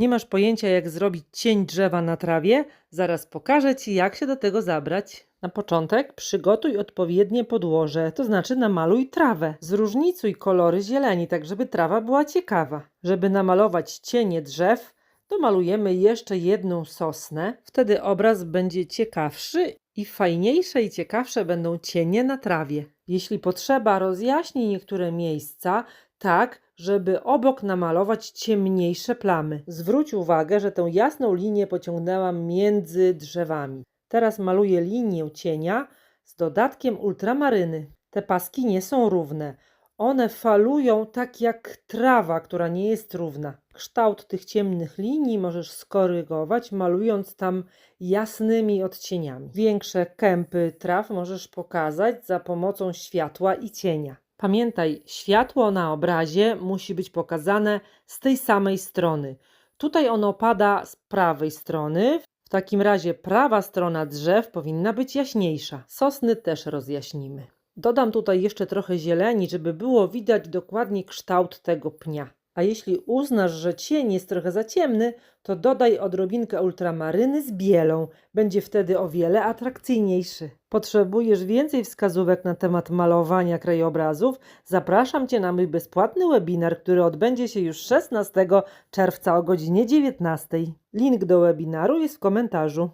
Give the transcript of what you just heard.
Nie masz pojęcia, jak zrobić cień drzewa na trawie? Zaraz pokażę Ci, jak się do tego zabrać. Na początek przygotuj odpowiednie podłoże, to znaczy namaluj trawę. Zróżnicuj kolory zieleni, tak żeby trawa była ciekawa. Żeby namalować cienie drzew, domalujemy jeszcze jedną sosnę. Wtedy obraz będzie ciekawszy i fajniejsze i ciekawsze będą cienie na trawie. Jeśli potrzeba, rozjaśnij niektóre miejsca tak, żeby obok namalować ciemniejsze plamy. Zwróć uwagę, że tę jasną linię pociągnęłam między drzewami. Teraz maluję linię cienia z dodatkiem ultramaryny. Te paski nie są równe. One falują tak jak trawa, która nie jest równa. Kształt tych ciemnych linii możesz skorygować, malując tam jasnymi odcieniami. Większe kępy traw możesz pokazać za pomocą światła i cienia. Pamiętaj, światło na obrazie musi być pokazane z tej samej strony. Tutaj ono pada z prawej strony. W takim razie prawa strona drzew powinna być jaśniejsza. Sosny też rozjaśnimy. Dodam tutaj jeszcze trochę zieleni, żeby było widać dokładnie kształt tego pnia. A jeśli uznasz, że cień jest trochę za ciemny, to dodaj odrobinkę ultramaryny z bielą. Będzie wtedy o wiele atrakcyjniejszy. Potrzebujesz więcej wskazówek na temat malowania krajobrazów? Zapraszam Cię na mój bezpłatny webinar, który odbędzie się już 16 czerwca o godzinie 19. Link do webinaru jest w komentarzu.